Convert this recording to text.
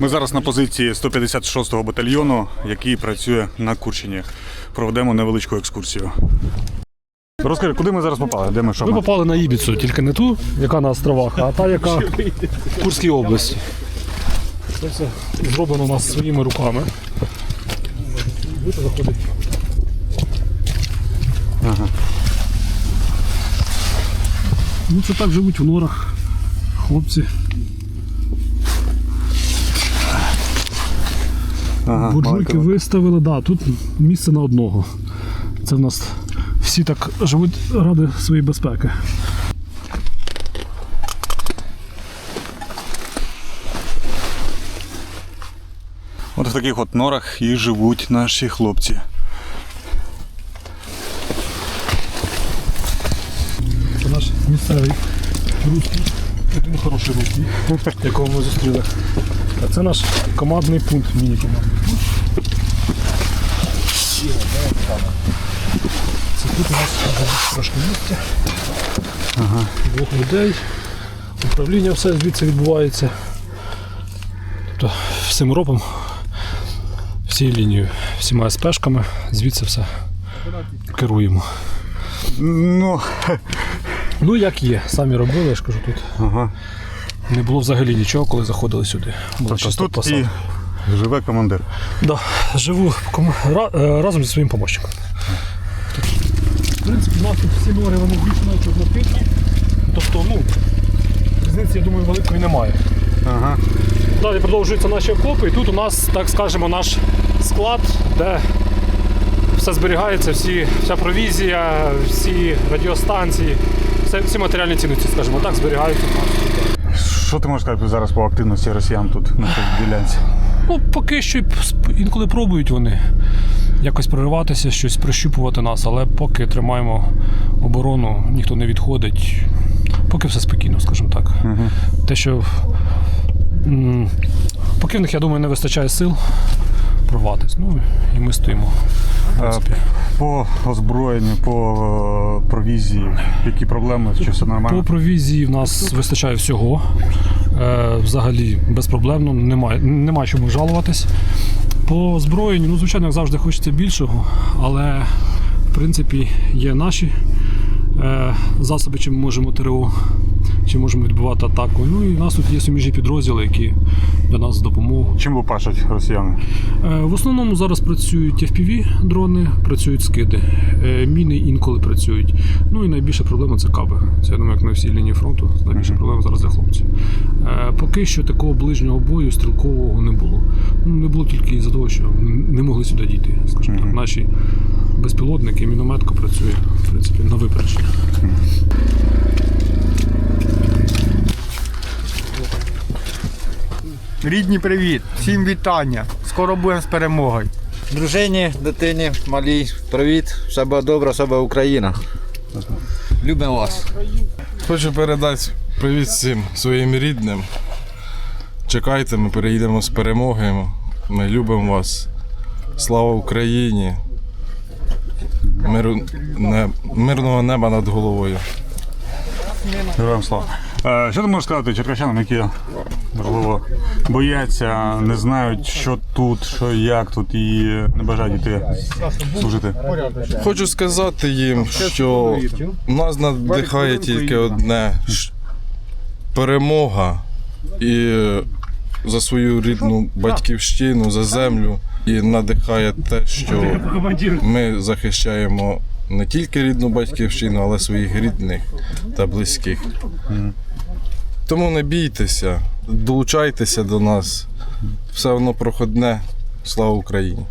Ми зараз на позиції 156-го батальйону, який працює на Курщині. Проведемо невеличку екскурсію. Розкажи, куди ми зараз попали? Де ми що? Ми ми? попали на Ібіцу, тільки не ту, яка на островах, а та, яка в Курській області. Це все зроблено у нас своїми руками. Заходити. Ну це так живуть в норах. Хлопці. Ага, Буржуйки виставили, да, тут місце на одного. Це в нас всі так живуть ради своєї безпеки. От в таких от норах і живуть наші хлопці. Це наш місцевий русський, один хороший русський, якого ми зустріли. А це наш командний пункт, міні-командний пункт. Це тут у нас трошки місця. Двох людей. Управління все звідси відбувається. Тобто всім ропом, всією лінією, всіма СПшками, звідси все керуємо. Ну, Ну, як є, самі робили, я ж кажу, тут ага. Не було взагалі нічого, коли заходили сюди. Тобто чисто тут посад. і живе командир. Да, живу ком- ра- е, разом зі своїм помощником. В принципі, у нас тут всі нори вони більш-менш однотипні. Тобто, ну, різниці, я думаю, великої немає. Ага. Далі продовжуються наші окопи, і тут у нас, так скажемо, наш склад, де все зберігається, всі, вся провізія, всі радіостанції, все, всі матеріальні цінності, скажімо так, зберігаються. Що ти можеш сказати зараз по активності росіян тут на цій ділянці? Ну, поки що інколи пробують вони якось прориватися, щось прищупувати нас, але поки тримаємо оборону, ніхто не відходить. Поки все спокійно, скажімо так. Те, що поки в них, я думаю, не вистачає сил прорватися. Ну і ми стоїмо. По озброєнню, по е, провізії, які проблеми, чи все нормально? По провізії в нас вистачає всього. Е, взагалі безпроблемно, немає, немає чому жалуватись. По озброєнню, ну, звичайно, як завжди хочеться більшого, але в принципі є наші е, засоби, чим ми можемо ТРО, чим можемо відбивати атаку. Ну і в нас тут є суміжні підрозділи, які для нас з допомогою. Чим лупашать росіяни? Е, В основному зараз працюють FPV дрони, працюють скиди. Е, Міни інколи працюють. Ну і найбільша проблема це каби. Це я думаю, як на всій лінії фронту. Найбільша проблема зараз для хлопців. Е, Поки що такого ближнього бою стрілкового не було. Ну, не було тільки із-за того, що не могли сюди дійти. Скажімо так, наші безпілотники, мінометка працює в принципі на випередження. Рідні привіт, всім вітання. Скоро будемо з перемогою. Дружині, дитині, малій, привіт, все буде добре, все буде Україна. Любимо вас. Хочу передати привіт всім своїм рідним. Чекайте, ми переїдемо з перемогою. Ми любимо вас. Слава Україні. Миру, не, мирного неба над головою. Героям слава. Е, Що ти можеш сказати черкащанам, які можливо бояться, не знають, що тут, що як тут, і не бажають йти служити? Хочу сказати їм, що нас надихає тільки одне перемога і за свою рідну батьківщину, за землю. І надихає те, що ми захищаємо не тільки рідну батьківщину, але своїх рідних та близьких. Тому не бійтеся, долучайтеся до нас. Все воно проходне. Слава Україні!